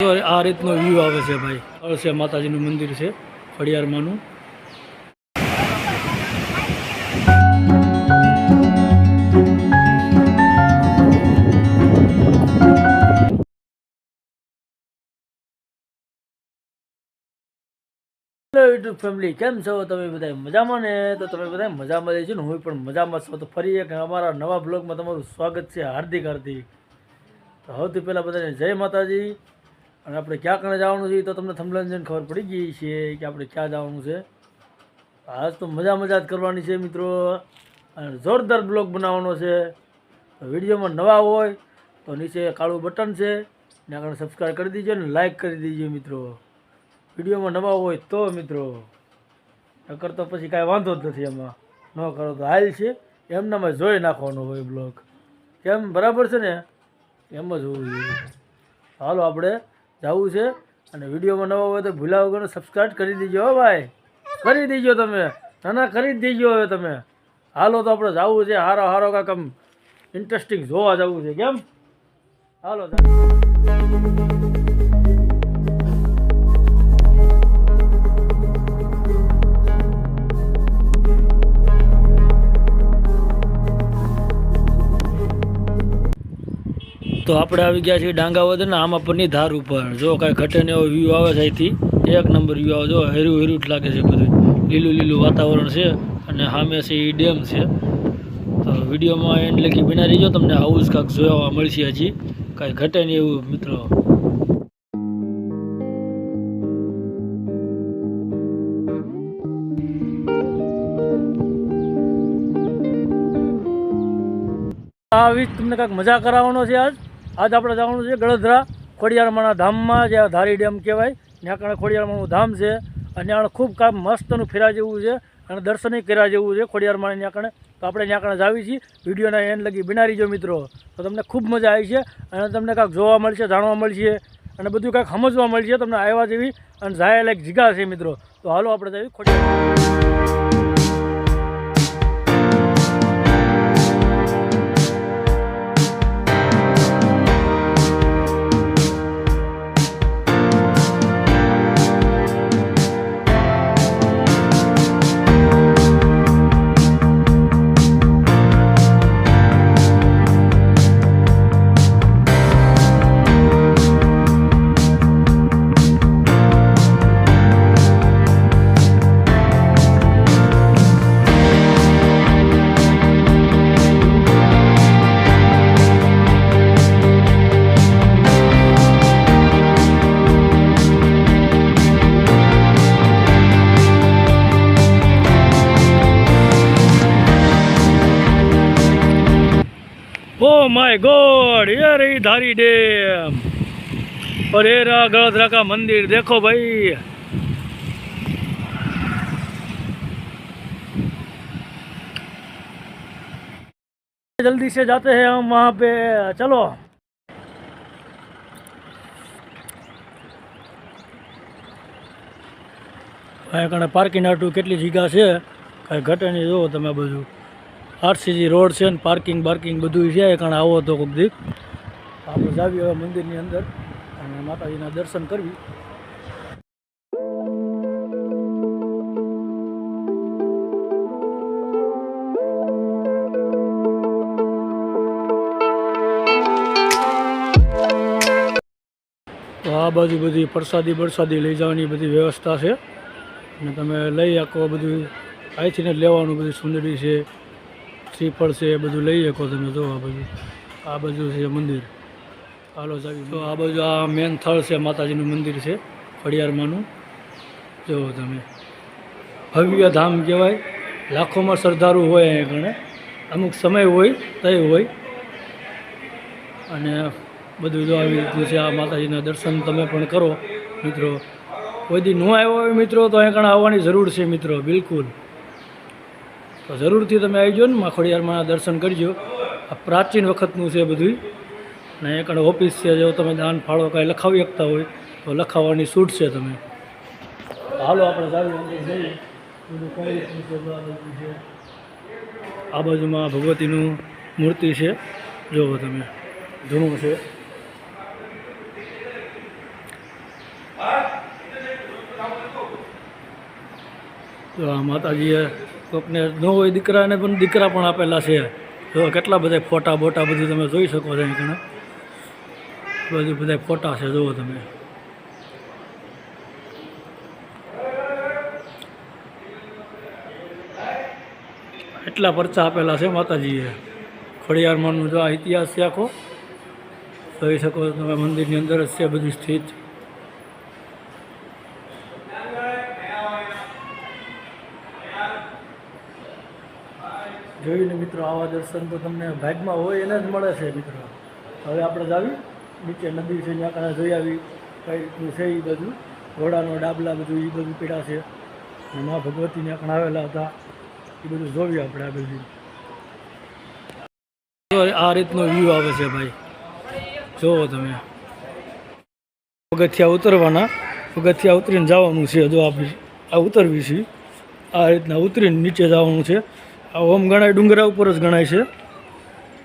આ રીતનો વ્યૂ આવે છે ભાઈ. અળસે માતાજીનું મંદિર છે, ખડિયારમાંનું. હેલો યુટ્યુબ ફેમિલી કેમ છો તમે બધા મજામાં ને? તો તમે બધા મજામાં રહેજો ને? હું પણ મજામાં છું. તો ફરી એક અમારા નવા બ્લોગમાં તમારું સ્વાગત છે, હાર્દિક હાર્દિક. તો સૌથી પહેલાં બધાને જય માતાજી. અને આપણે ક્યાં કણે જવાનું છે તો તમને થંભલંજન ખબર પડી ગઈ છે કે આપણે ક્યાં જવાનું છે. આજ તો મજા મજા જ કરવાની છે મિત્રો. અને જોરદાર બ્લોગ બનાવવાનો છે. વિડીયોમાં નવા હોય તો નીચે કાળું બટન છે. ને આગળ સબસ્ક્રાઈબ કરી દીજો ને લાઇક કરી દીજો મિત્રો. વિડીયોમાં નવા હોય તો મિત્રો. નકર તો પછી કાંઈ વાંધો જ નથી એમાં ન કરો તો હાલ છે. એમનામાં જોઈ નાખવાનો હોય બ્લોગ. કેમ? બરાબર છે ને? એમ જ હોવું જોઈએ. હાલો આપણે જવું છે અને વિડીયોમાં નવા હોય તો ભૂલા વગરનો સબસ્ક્રાઈબ કરી દીજો હો ભાઈ. કરી દીજો તમે. ના ના, કરી જ દીજો હવે તમે. હાલો તો આપણે જવું છે. હારો હારો કાંક ઇન્ટરેસ્ટિંગ જોવા જવું છે. કેમ? હાલો તો આપણે આવી ગયા છીએ ડાંગાવદર ને આમાં પરની ધાર ઉપર. જો કાંઈ ઘટે ને એવો વ્યૂ આવે છે અહીંથી, એક નંબર વ્યૂ આવે. જો હેરું હેરું જ લાગે છે બધું. લીલું લીલું વાતાવરણ છે અને સામે છે એ ડેમ છે. તો વિડીયોમાં એન્ડ લખી બના રહીજો, તમને જ કાંઈક જોવા મળશે હજી. કાંઈ ઘટે નહીં એવું, મિત્રો. આ વીજ તમને કાંઈક મજા કરાવવાનો છે આજ? આજ આપણે જવાનું છે ગળધરા ખોડિયારમાણા ધામમાં, જે ધારી ડેમ કહેવાય. ત્યાં કારણે ખોડિયારમાણું ધામ છે. અને ત્યાં ખૂબ કામ મસ્તનું ફેરા જેવું છે અને દર્શનય કર્યા જેવું છે ખોડિયારમાં ત્યાં તો આપણે ત્યાં જાવી છીએ. વિડીયોના એન્ડ લગી બિનારી મિત્રો. તો તમને ખૂબ મજા આવી છે અને તમને કાંઈક જોવા મળશે, જાણવા મળશે અને બધું કાંઈક સમજવા મળશે. તમને આવ્યા જેવી અને જાય લાયક જીગા છે મિત્રો. તો હાલો આપણે જઈએ ખોડિયાર ओ माय गॉड ये रही धारी डैम और ये रहा गड़धरा का मंदिर देखो भाई जल्दी से जाते हैं हम वहाँ पे चलो અહીંયા કણે પાર્કિંગ આટું કેટલી જગ્યા છે કાંઈ ઘટે નહીં જુઓ તમે બધું આરસીજી રોડ છે ને પાર્કિંગ, બાર્કિંગ બધું છે, એ કારણ આવો તો કોઈક દીક આપણે જાવી હવે મંદિરની અંદર અને માતાજીના દર્શન કરવી. તો આ બાજુ બધી પ્રસાદી બરસાદી લઈ જવાની બધી વ્યવસ્થા છે. અને તમે લઈ શકો બધું અહીંથી લેવાનું બધું સુંદરી છે. શ્રીફળ છે એ બધું લઈ શકો તમે જો આ બાજુ. આ બાજુ છે મંદિર. હાલો સાહેબ તો આ બાજુ આ મેન સ્થળ છે માતાજીનું મંદિર છે ખડિયારમાંનું જુઓ તમે ભવ્ય ધામ કહેવાય. લાખોમાં શ્રદ્ધાળુ હોય અહીંયા ગણે અમુક સમય હોય, તય હોય. અને બધું જો આવી રીતનું છે આ માતાજીના દર્શન તમે પણ કરો, મિત્રો. કોઈ દી ન આવ્યો હોય મિત્રો, તો અહીંયા કણે આવવાની જરૂર છે મિત્રો, બિલકુલ. તો જરૂરથી તમે આવી જાઓ ને, માખોડિયારમાં દર્શન કરજો. આ પ્રાચીન વખતનું છે બધું અને કણે ઓફિસ છે જો તમે દાન ફાળો કાંઈ લખાવી શકતા હોય, તો લખાવવાની છૂટ છે તમે. હાલો આપણે જાવી અંદર આ બાજુમાં ભગવતીનું મૂર્તિ છે. જુઓ તમે. જૂનું છે. તો આ માતાજીએ કોકને ન હોય દીકરાને પણ દીકરા પણ આપેલા છે. તો કેટલા બધા ફોટા બોટા બધું તમે જોઈ શકો છો અહીં બધું બધા ફોટા છે, જુઓ તમે. એટલા પરચા આપેલા છે માતાજીએ. ખોડિયારમાંનો જો આ ઇતિહાસ છે આખો, જોઈ શકો તમે, મંદિરની અંદર જ છે બધું સ્થિત. મિત્રો, આવા દર્શન તો તમને ભાગમાં હોય એને જ મળે છે મિત્રો. હવે આપણે જ આવી નીચે નદી છે, ત્યાં કાંઈ જોઈ આવી, કઈ રીતનું છે એ બધું. ઘોડાનો ડાબલા બધું એ બધું પીડા છે. મા ભગવતી ત્યાં આવેલા હતા. એ બધું જોયું આપણે આ બધું. આ રીતનો વ્યૂ આવે છે ભાઈ. જુઓ તમે. પગથિયા ઉતરવાના. પગથિયા ઉતરીને જવાનું છે, જો આપણે આ ઉતરવી છીએ આ રીતના ઉતરીને નીચે જવાનું છે. આ ઓમ ગણાય, ડુંગરા ઉપર જ ગણાય છે.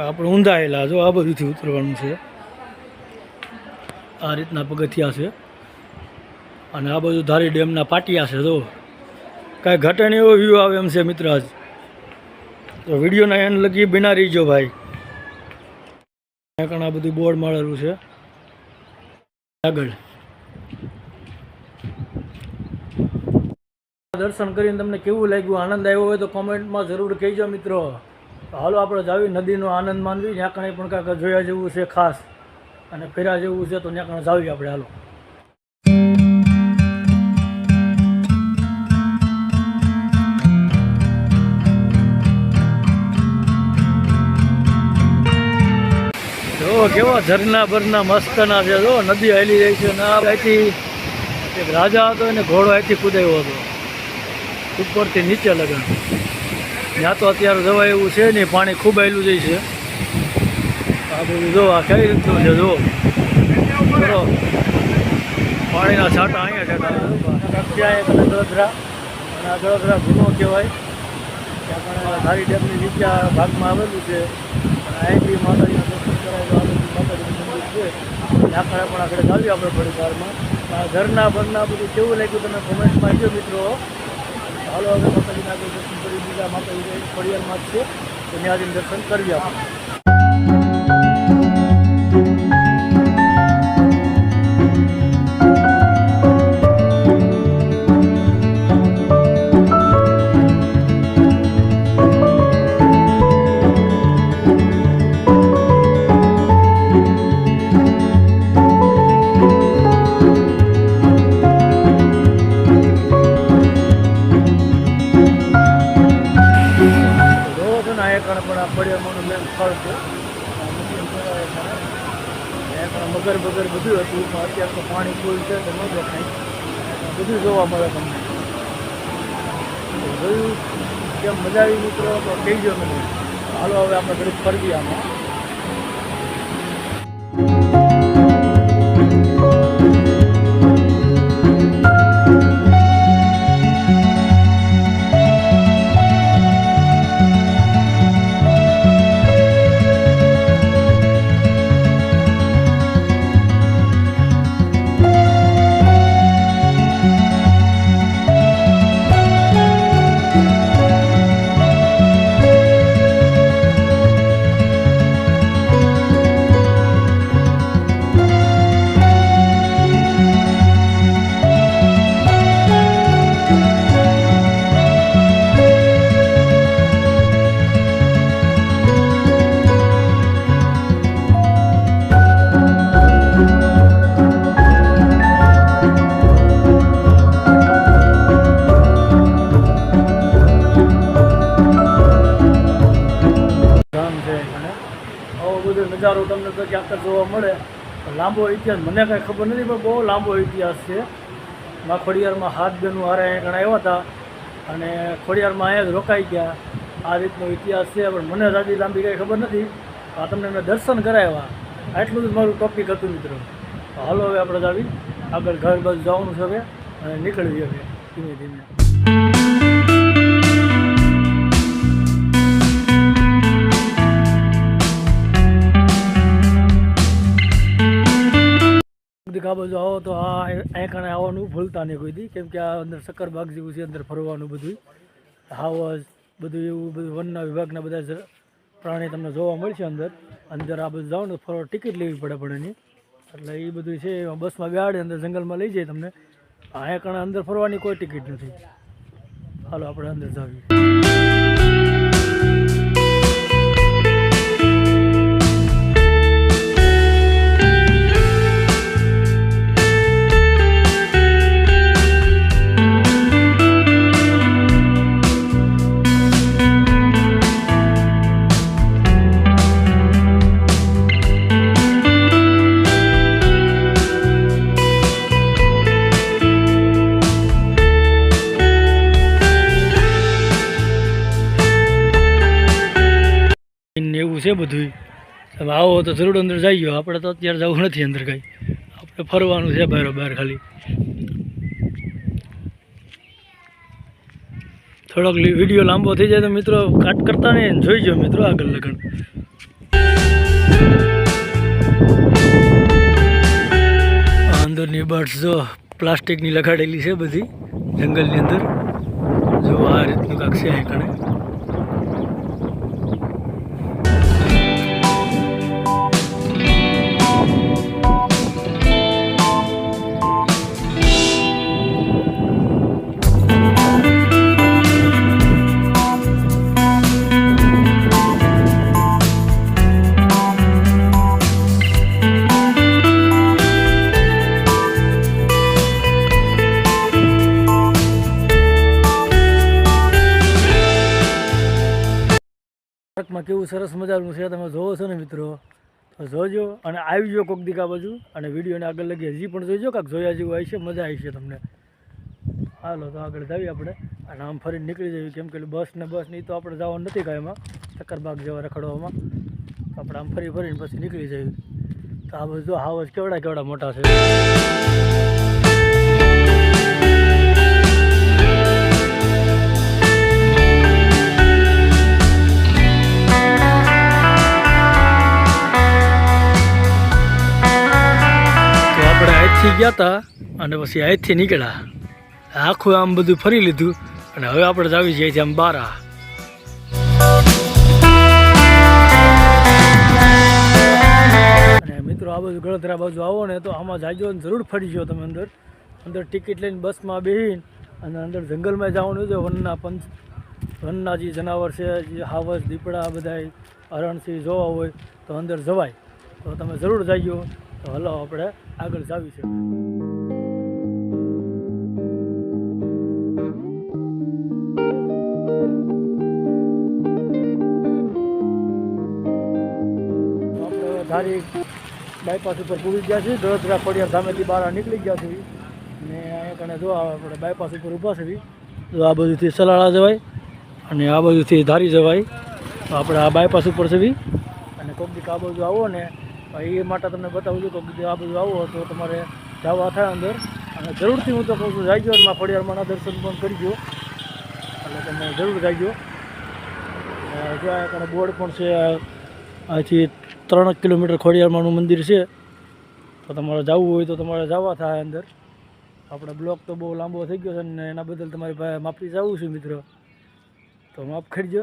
આપણે ઊંધાયેલા જો આ બધુંથી ઉતરવાનું છે. આ રીતના પગથિયા છે. અને આ બધું ધારી ડેમના પાટિયા છે, જો. કાંઈ ઘટે એવો વ્યૂ આવે એમ છે, મિત્ર આજ. તો વિડીયોના એન લગી બિના રહીજો ભાઈ. ત્યાં કણ આ બધું બોર્ડ મળેલું છે. આગળ. દર્શન કરીને તમને કેવું લાગ્યું? આનંદ આવ્યો હોય તો કોમેન્ટમાં જરૂર કહેજો મિત્રો. હાલો, આપણે જાવી નદીનો આનંદ માનવી. જ્યાં કણે પણ કાંઈક જોયા જેવું છે ખાસ. અને ફેરા જેવું છે તો ત્યાં કણે જાવી આપણે હાલો. કેવા ઝરના બરના મસ્તના છે. જો, નદી હાલી રહી છે ને અહીંથી એક રાજા હતો એને ઘોડો અહીંથી કુદાયો હતો. ઉપરથી નીચે લગન ત્યાં તો અત્યારે જવાય એવું છે નહીં, પાણી ખૂબ આવેલું જાય છે. આ બધું જો, આ કઈ રીતનું છે જો? બરો પાણીના છાંટા અહીંયા અને ગળદરા અને આ ગળદરા ગુનો કહેવાય. ત્યાં પણ ધારી ડેમની નીચે ભાગમાં આવેલું છે. અને અહીંથી માતાજીના દર્શન કરાયેલું માતાજીનું મંદિર છે. ત્યાં પણ આગળ જાવી આપણે થોડી વારમાં ઘરના બરના બધું કેવું લાગ્યું તમે કોમેન્ટમાં આપજો મિત્રો? હાલો, હવે માતાજીના આગળ દર્શન કરી દીધા માતાજી ફળિયારમાં જ છે. તો ત્યાં દર્શન કરી આપણે ત્યાં વગર બધું હતું. પણ અત્યારે તો પાણી ફૂલ છે, તો ન દેખાય. બધું જોવા મળે તમને. જોયું, કેમ મજા આવી મિત્રો? તો કહેજો મને. હાલો, હવે આપણે ઘડી ફરવી આમાં નજારો તમને તો ક્યાંક જ જોવા મળે. લાંબો ઇતિહાસ, મને કાંઈ ખબર નથી, પણ બહુ લાંબો ઇતિહાસ છે. માં ખોડિયારમાં હાથ બેનું હારે અહીંયા ઘણા આવ્યા હતા. અને ખોડિયારમાં અહીંયા જ રોકાઈ ગયા. આ રીતનો ઇતિહાસ છે, પણ મને રાજી લાંબી કાંઈ ખબર નથી. આ તમને મેં દર્શન કરાવ્યા. આટલું જ મારું ટોપિક હતું મિત્રો. હાલો હવે આપણે આવી આગળ ઘર બસ જવાનું છે હવે, અને નીકળવી હવે ધીમે ધીમે. બધી આ બાજુ આવો તો આ અહીંયા કારણે આવવાનું ભૂલતા નહીં કોઈ દી. કેમ કે આ અંદર શક્કરબાગ જેવું છે, અંદર ફરવાનું બધું હાવસ બધું એવું બધું વનના વિભાગના બધા પ્રાણી તમને જોવા મળશે અંદર. અંદર આ બધું જાઓ ને ફરવા ટિકિટ લેવી પડે પણ એની. એટલે એ બધું છે બસમાં બેહાડે અંદર જંગલમાં લઈ જાય તમને. અહીંયા કારણે અંદર ફરવાની કોઈ ટિકિટ નથી. હાલો, આપણે અંદર જાવીએ. છે બધું તમે આવો તો જરૂર અંદર જઈએ આપણે તો અત્યારે જવું નથી અંદર કંઈ. આપણે ફરવાનું છે બહાર ખાલી. થોડોક વીડિયો લાંબો થઈ જાય તો મિત્રો કાટ કરતા નહીં. જોઈ જાઓ મિત્રો આગળ લગન. અંદરની બર્ડ્સ જો પ્લાસ્ટિકની લગાડેલી છે બધી. જંગલની અંદર. જો આ રીતનું કાંક છે કણે. કેવું સરસ મજાનું છે. તમે જોવો છો ને મિત્રો? તો જોજો અને આવી જાઓ કોક દીકા બાજુ અને વિડીયોને આગળ લગી હજી પણ જોઈજો કાંક જોયા જેવું આવી છે મજા આવી છે તમને. હાલો, તો આગળ જાવી આપણે. અને આમ ફરીને નીકળી જઈએ કેમ કે બસ ને બસ ને તો આપણે જવાનું નથી કાંઈ એમાં. ચક્કરબાગ જવા રખડવામાં. તો આપણે આમ ફરી ફરીને પછી નીકળી જઈએ તો આ બધું હાવજ કેવડા કેવડા મોટા છે. અહીંથી ગયા હતા અને પછી અહીંથી નીકળ્યા. આખું આમ બધું ફરી લીધું અને હવે આપણે જ આવી જઈએ છીએ આમ બારા. મિત્રો, આ બાજુ ગળતરા બાજુ આવો ને તો આમાં જાજો ને જરૂર ફરી ગયો તમે અંદર. અંદર ટિકિટ લઈને બસમાં બેસીને અને અંદર જંગલમાં જવાનું છે વનના પંચ, વનના જે જનાવર છે, જે હાવસ, દીપડા બધા હરણસિંહ જોવા હોય તો અંદર જવાય. તો તમે જરૂર જાજો તો હલો આપણે આગળ જાવી છે. ધારી બાયપાસ ઉપર પૂરી ગયા છીએ. દોડતરા ખોડિયાર ધામેથી બહાર નીકળી ગયા છીએ. ને અહીંયા કણે જો આપણે બાયપાસ ઉપર ઊભા છીએ જો આ બાજુથી સલાળા જવાય અને આ બાજુથી ધારી જવાય. તો આપણે આ બાયપાસ ઉપર છે અને કોક દીક આ બાજુ આવો ને એ માટે તમને બતાવું છું કે આ બધું આવો તો તમારે જવા થાય અંદર. અને જરૂરથી હું તો કહું છું જાયજો એમાં ખોડિયારમાંના દર્શન પણ કરજો. એટલે તમે જરૂર જાયજો અ, જો આ કણે બોર્ડ પણ છે આથી ત્રણ કિલોમીટર ખોડિયારમાંનું મંદિર છે. તો તમારે જવું હોય તો તમારે જવા થાય અંદર. આપણે બ્લોક તો બહુ લાંબો થઈ ગયો છે ને એના બદલ તમારી પાસે માફી જવું છું મિત્રો. તો માફ કરજો.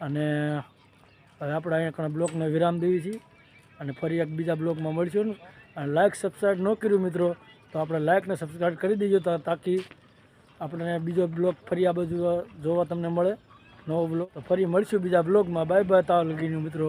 અને હવે આપણે અહીંયા બ્લોકને વિરામ દેવી છીએ. અને ફરી એક બીજા બ્લોકમાં મળશું. અને લાઇક સબસ્ક્રાઈબ ન કર્યું મિત્રો, તો આપણે લાઇકને સબસ્ક્રાઈબ કરી દેજો તાકી આપણે બીજો બ્લોગ ફરી આ બાજુ જોવા તમને મળે. નવો બ્લોગ. ફરી મળશું બીજા બ્લોગમાં. બાય બાય તાવ લગીનું મિત્રો.